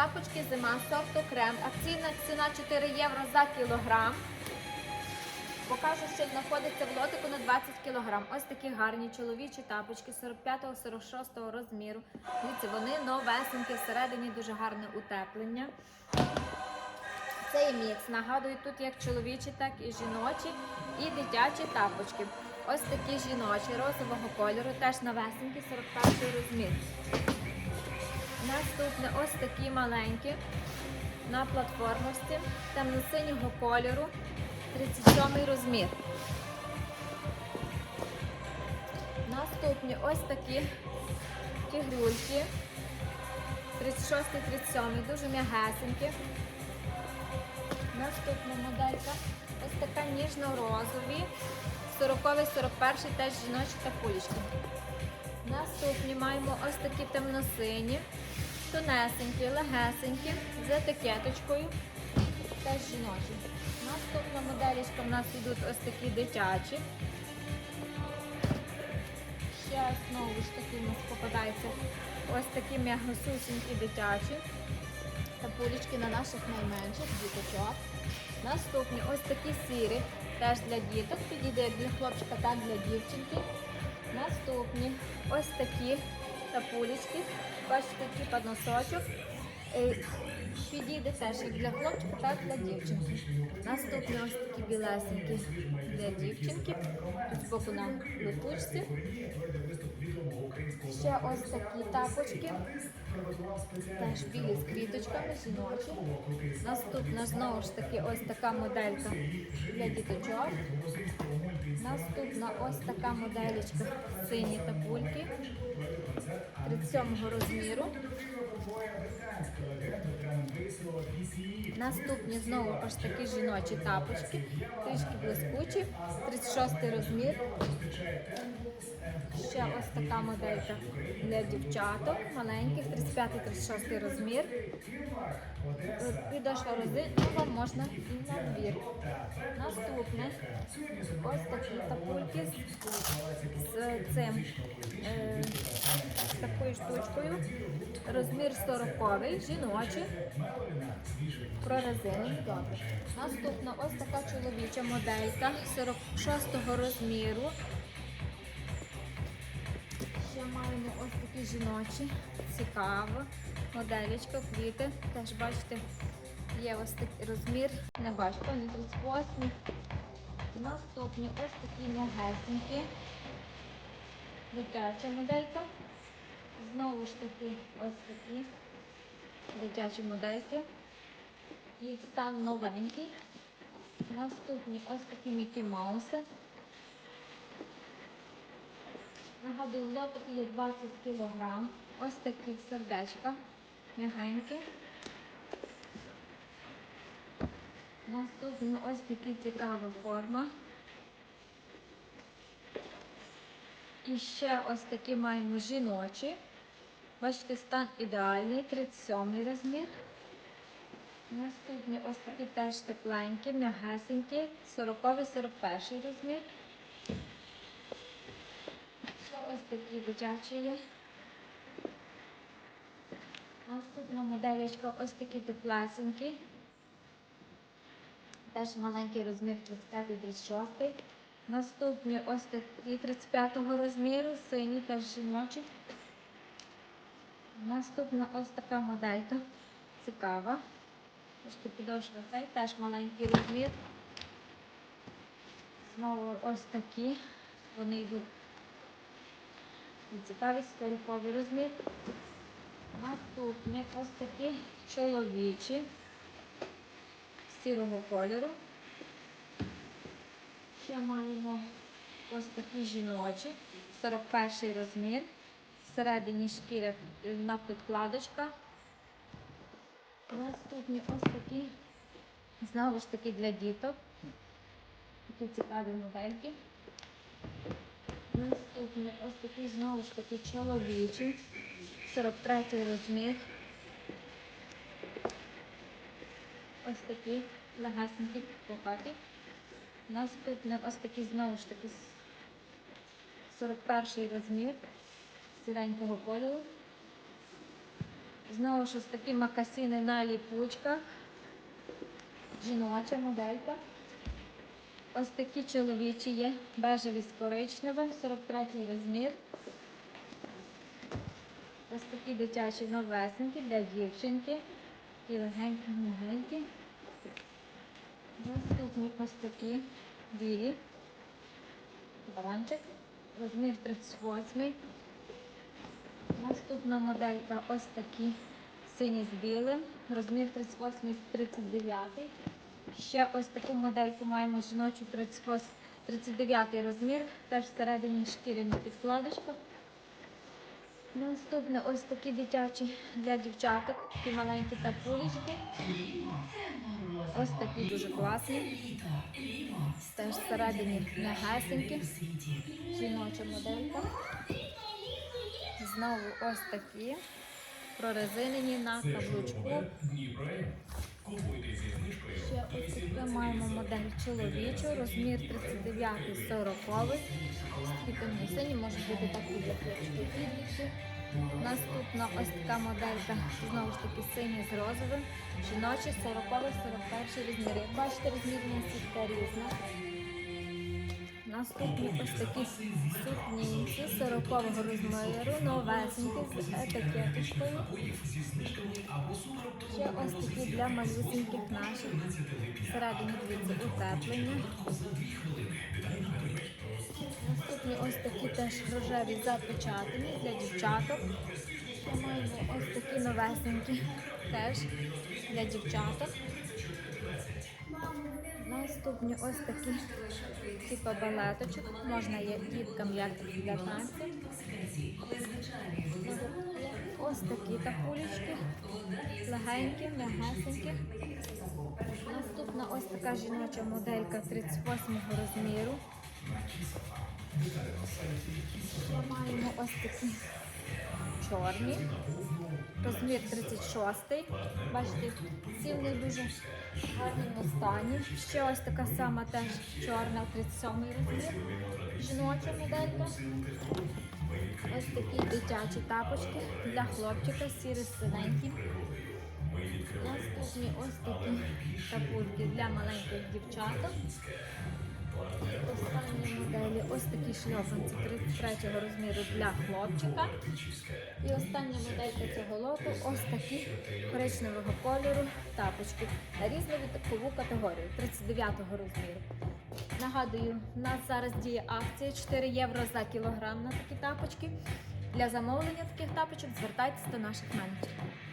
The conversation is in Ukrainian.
Тапочки зима, сорту крем. Акційна ціна 4 євро за кілограм. Покажу, що знаходиться в лотику на 20 кг. Ось такі гарні чоловічі тапочки 45-46 розміру. Дивіться, вони новесенькі, всередині дуже гарне утеплення. Цей мікс. Нагадую, тут як чоловічі, так і жіночі, і дитячі тапочки. Ось такі жіночі розового кольору, теж новесенькі, 41 розмір. Наступне ось такі маленькі на платформості темно-синього кольору, 37 розмір. Наступні ось такі тігрульки, 36-37, дуже м'ягесенькі. Наступна моделька ось така ніжно-розові, 40-41 теж жіночі та пулічки. Наступні маємо ось такі темно-сині, тонесенькі, легесенькі, з етикеточкою, теж жіночі. Наступна моделічка в нас йдуть ось такі дитячі. Ще знову ж таки у нас попадаються ось такі м'ягосусінькі дитячі. Та пулічки на наших найменших діточок. Наступні ось такі сірі, теж для діток. Підійде як для хлопчика, так для дівчинки. Наступні ось такі тапулечки. Бачите, такий подносочок. Е, Підійде теж як для хлопчика, так і для дівчинки. Наступні ось такі білесенькі для дівчинки. Тут збоку на липучці. Ще ось такі тапочки. Теж білі з квіточками, жіночі. Наступна знову ж таки ось така моделька для діточок. Наступна ось така моделечка сині тапульки 37 розміру. Наступні знову ось такі жіночі тапочки, трішки блискучі, 36 розмір. Ще ось така моделька для дівчаток, маленьких, 35-36 розмір. Підошва резинова можна і на двір. Наступне ось такі тапульки з, цим. Е, з такою штучкою. Розмір 40 жіночий. Прорезинені. Наступна ось така чоловіча моделька 46 розміру. Маємо ось такі жіночі, цікаво. Моделечка, квіти. Теж бачите, є ось такий розмір. Не бачите, вони 38. Наступні ось такі м'ягесенькі. Дитяча моделька. Знову ж таки ось такі дитячі модельки. Їх стан новенький. Наступні ось такі Мікі Мауси. Нагадую, лоток є 20 кг. Ось такі сердечка. М'ягенькі. Наступні ось такі цікава форма. І ще ось такі маємо жіночі. Бачите, стан ідеальний, 37 розмір. Наступні ось такі теж тепленькі, м'ягесенькі, 40-41 розмір. Ось такі дитячі є. Наступна моделечка ось такі теплесенькі. Теж маленький розмір 35-36. Наступні ось такі 35 розміру, сині теж жіночі. Наступна ось така моделька. Цікава. Трошки підошва цей, теж маленький розмір. Знову ось такі. Вони йдуть цікаві скоріковий розмір. Наступні ось такі чоловічі сірого кольору. Ще маємо ось такі жіночі, 41 розмір. Всередині шкіра е, на підкладочка. Наступні ось такі, знову ж таки для діток. Такі цікаві модельки. Наступні ось такі знову ж таки чоловічі, 43 розмір. Ось такі легасенькі покаті. Наступне ось такі знову ж таки 41 розмір сіренького кольору. Знову ж ось такі макасини на ліпучках. Жіноча моделька. Ось такі чоловічі є, бежеві з коричневим, 43 розмір. Ось такі дитячі новесенькі для дівчинки. І легенькі, легенькі. Наступні ось такі білі. Баранчик. Розмір 38. Наступна моделька ось такі сині з білим. Розмір 38 39. Ще ось таку модельку маємо жіночу 38, 39 розмір. Теж всередині шкіряна підкладочка. Наступне ось такі дитячі для дівчаток, такі маленькі тапулечки. Ось такі дуже класні. Теж всередині м'ягесенькі. Жіноча моделька. Знову ось такі прорезинені на каблучку. Ще ось ми маємо модель чоловічу, розмір 39-40. скільки на сині може бути такі для хлопчиків більші. Наступна ось така моделька, знову ж таки сині з розовим. Жіночі 40-41 розміри. Бачите, розмірність різна. Наступні ось такі сукнінці 40-го розміру, новесенькі з етикеточкою. Ще ось такі для малюсеньких наших. Всередині дивіться утеплення. Наступні ось такі теж рожеві запечатані для дівчаток. Ще маємо ось такі новесенькі теж для дівчаток. Наступні ось такі типу балеточок. Можна є діткам як для танців. Ось такі тапулечки. Легенькі, м'ягесенькі. Наступна ось така жіноча моделька 38 розміру. Ще маємо ось такі чорні. Розмір 36. Бачите, ці в них дуже гарному стані. Ще ось така сама теж чорна, 37 розмір. Жіноча моделька. Ось такі дитячі тапочки для хлопчика, сірі з синеньким. Наступні ось такі тапульки для маленьких дівчаток. Останні моделі ось такі шльопанці 33 розміру для хлопчика. І остання моделька цього лоту ось такі коричневого кольору тапочки на різну вікову категорію 39 розміру. Нагадую, в нас зараз діє акція 4 євро за кілограм на такі тапочки. Для замовлення таких тапочок звертайтеся до наших менеджерів.